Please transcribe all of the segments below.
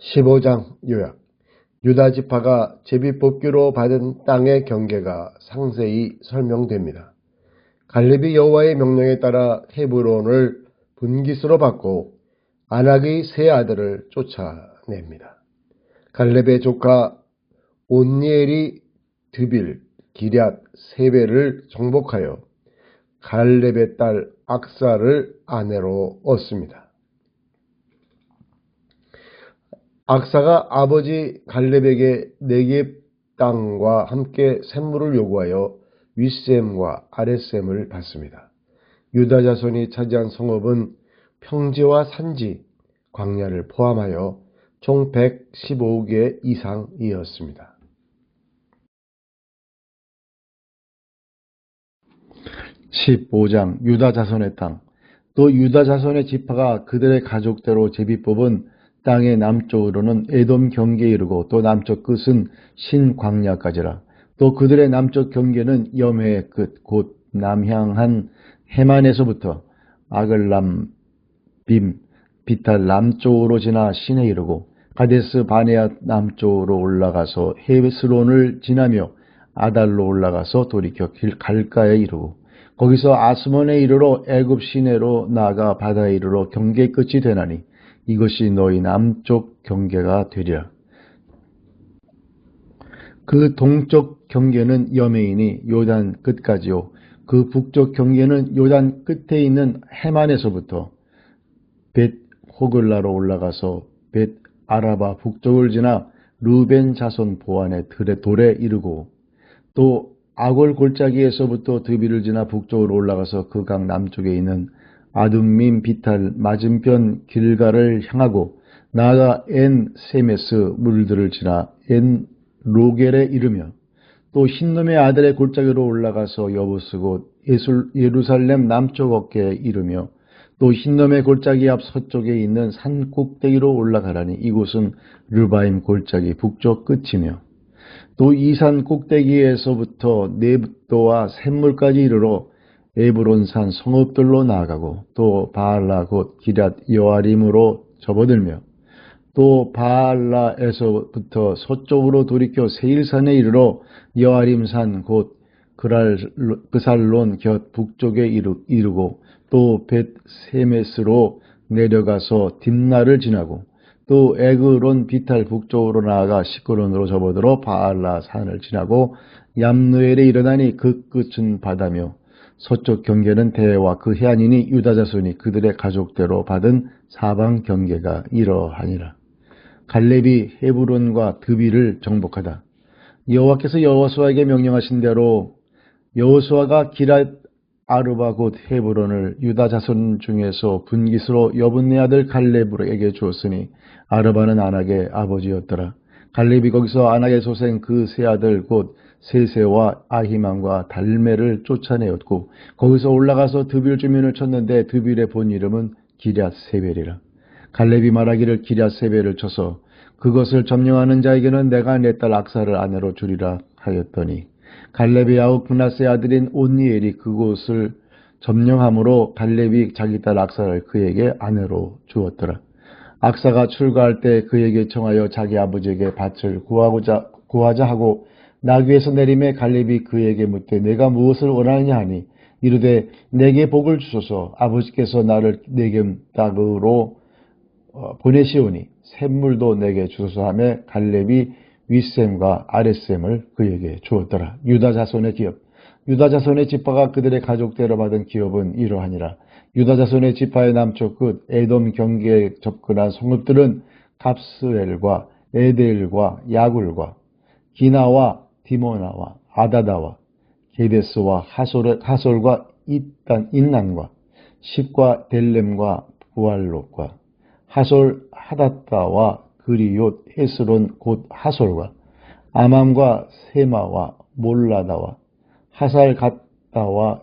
15장 요약 유다 지파가 제비뽑기로 받은 땅의 경계가 상세히 설명됩니다. 갈렙이 여호와의 명령에 따라 헤브론을 분기수로 받고 아낙의 세 아들을 쫓아냅니다. 갈렙의 조카 온니엘이 드빌, 기럇, 세베를 정복하여 갈렙의 딸 악사를 아내로 얻습니다. 악사가 아버지 갈렙에게 네겝 땅과 함께 샘물을 요구하여 윗샘과 아랫샘을 받습니다. 유다 자손이 차지한 성읍은 평지와 산지, 광야를 포함하여 총 115개 이상이었습니다. 15장 유다 자손의 땅. 또 유다 자손의 지파가 그들의 가족대로 제비 뽑은 땅의 남쪽으로는 에돔 경계에 이르고 또 남쪽 끝은 신광야까지라. 또 그들의 남쪽 경계는 염해의 끝, 곧 남향한 해만에서부터 아글람, 빔, 비탈 남쪽으로 지나 신에 이르고 가데스 바네아 남쪽으로 올라가서 헤스론을 지나며 아달로 올라가서 돌이켜 길 갈가에 이르고 거기서 아스몬에 이르러 애굽 시내로 나가 바다에 이르러 경계 끝이 되나니 이것이 너희 남쪽 경계가 되리라. 그 동쪽 경계는 여메인이 요단 끝까지요. 그 북쪽 경계는 요단 끝에 있는 해만에서부터 벳 호글라로 올라가서 벳 아라바 북쪽을 지나 루벤 자손 보안의 들의 돌에 이르고 또 아골 골짜기에서부터 드비를 지나 북쪽으로 올라가서 그 강 남쪽에 있는 아둠민 비탈 맞은편 길가를 향하고 나아가 엔 세메스 물들을 지나 엔 로겔에 이르며 또 흰놈의 아들의 골짜기로 올라가서 여부스고 예루살렘 남쪽 어깨에 이르며 또 흰놈의 골짜기 앞 서쪽에 있는 산 꼭대기로 올라가라니 이곳은 르바임 골짜기 북쪽 끝이며 또 이 산 꼭대기에서부터 네붓도와 샘물까지 이르러 에브론산 성읍들로 나아가고 또 바알라 곧 기랏 여아림으로 접어들며 또 바알라에서부터 서쪽으로 돌이켜 세일산에 이르러 여아림산 곧 그살론 곁 북쪽에 이르고 또 벳세메스로 내려가서 딥나를 지나고 또 에그론 비탈 북쪽으로 나아가 시크론으로 접어들어 바알라 산을 지나고 얌누엘에 일어나니 그 끝은 바다며 서쪽 경계는 대와 그 해안이니 유다 자손이 그들의 가족대로 받은 사방 경계가 이러하니라. 갈렙이 헤브론과 드비를 정복하다. 여호와께서 여호수아에게 명령하신 대로 여호수아가 기랏 아르바 곧 헤브론을 유다 자손 중에서 분기스로 여분네 아들 갈렙에게 주었으니 아르바는 아낙의 아버지였더라. 갈렙이 거기서 아낙의 소생 그 세 아들 곧 세세와 아히만과 달메를 쫓아내었고 거기서 올라가서 드빌 주민을 쳤는데 드빌의 본 이름은 기랴 세벨이라. 갈렙이 말하기를 기랴 세벨을 쳐서 그것을 점령하는 자에게는 내가 내 딸 악사를 아내로 주리라 하였더니 갈렙의 아우 분하세 아들인 온니엘이 그곳을 점령함으로 갈렙이 자기 딸 악사를 그에게 아내로 주었더라. 악사가 출가할 때 그에게 청하여 자기 아버지에게 밭을 구하고자 구하자 하고 나귀에서 내림에 갈렙이 그에게 묻되 내가 무엇을 원하느냐 하니 이르되 내게 복을 주소서 아버지께서 나를 내게 땅으로 어, 보내시오니 샘물도 내게 주소서 하며 갈렙이 윗샘과 아랫샘을 그에게 주었더라. 유다 자손의 기업 유다 자손의 지파가 그들의 가족대로 받은 기업은 이러하니라. 유다 자손의 지파의 남쪽 끝 에돔 경계에 접근한 성읍들은 갑스엘과 에델과 야굴과 기나와 디모나와 아다다와 게데스와 하솔, 하솔과 이단, 인난과 십과 델렘과 부알롯과 하솔 하다타와 그리옷 헤스론 곧 하솔과 아맘과 세마와 몰라다와 하살 갓다와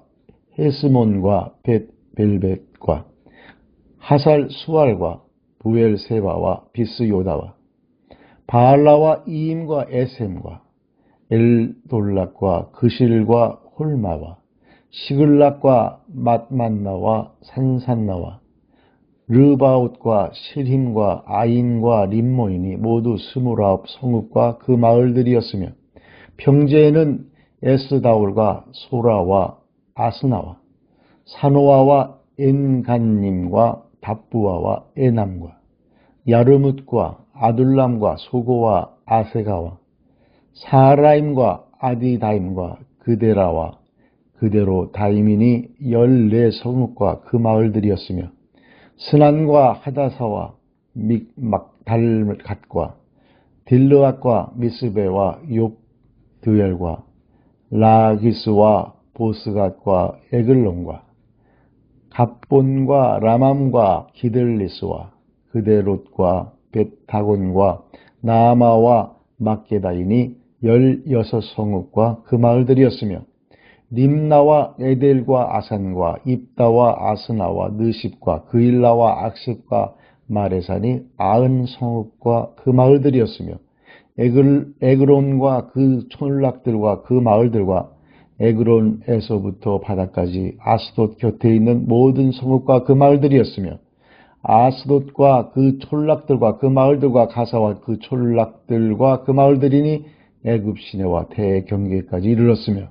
헤스몬과 벳 벨벳과 하살 수알과 부엘 세바와 비스 요다와 바알라와 이임과 에셈과 엘돌락과 그실과 홀마와 시글락과 맛만나와 산산나와 르바웃과 실힘과 아인과 림모인이 모두 스물아홉 성읍과 그 마을들이었으며 평지에는 에스다올과 소라와 아스나와 사노아와 엔간님과 답부아와 에남과 야르뭇과 아둘람과 소고와 아세가와 사라임과 아디다임과 그데라와 그대로 다이민이 열네 성읍과 그 마을들이었으며 스난과 하다사와 믹막달갓과 딜르앗과 미스베와 욥드엘과 라기스와 보스갓과 에글론과 갑본과 라맘과 기들리스와 그데롯과 벳다곤과 나아마와 막게다인이 열여섯 성읍과 그 마을들이었으며 림나와 에델과 아산과 입다와 아스나와 느십과 그일라와 악십과 마레산이 아흔 성읍과 그 마을들이었으며 에그론과 그 촌락들과 그 마을들과 에그론에서부터 바다까지 아스돗 곁에 있는 모든 성읍과 그 마을들이었으며 아스돗과 그 촌락들과 그 마을들과 가사와 그 촌락들과 그 마을들이니 애굽 시내와 대경계까지 이르렀으며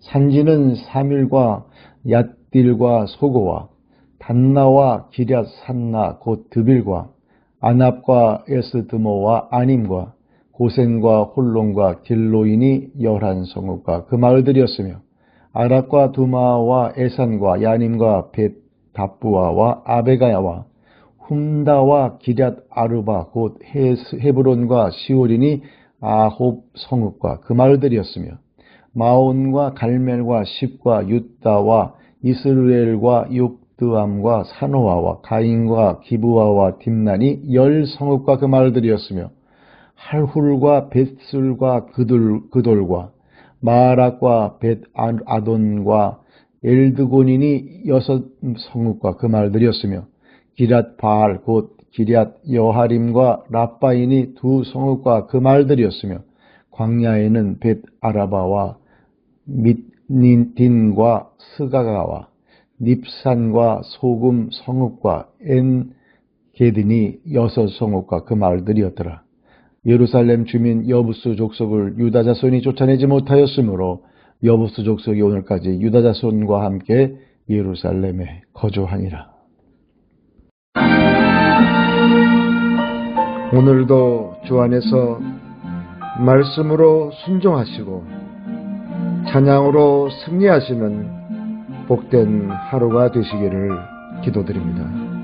산지는 사밀과 얏딜과 소고와 단나와 기럇 산나 곧 드빌과 아납과 에스드모와 아님과 고센과 홀론과 길로인이 열한 성읍과 그 마을들이었으며 아락과 두마와 에산과 야님과 벳 답부아와 아베가야와 훔다와 기럇 아르바 곧 헤브론과 시오린이 아홉 성읍과 그 마을들이었으며 마온과 갈멜과 십과 유다와 이스루엘과 욕드암과 사노아와 가인과 기부아와 딥난이 열 성읍과 그 마을들이었으며 할훌과 벳술과 그돌, 그돌과 마락과 벳 아돈과 엘드곤인이 여섯 성읍과 그 말들이었으며 기랏 바알 곧 기럇 여하림과 라바인이 두 성읍과 그 말들이었으며 광야에는 벳 아라바와 mit닌딘과 스가가와 닙산과 소금 성읍과 엔 게든이 여섯 성읍과 그 마을들이었더라. 예루살렘 주민 여부스 족속을 유다 자손이 쫓아내지 못하였으므로 여부스 족속이 오늘까지 유다 자손과 함께 예루살렘에 거주하니라. 오늘도 주 안에서 말씀으로 순종하시고 찬양으로 승리하시는 복된 하루가 되시기를 기도드립니다.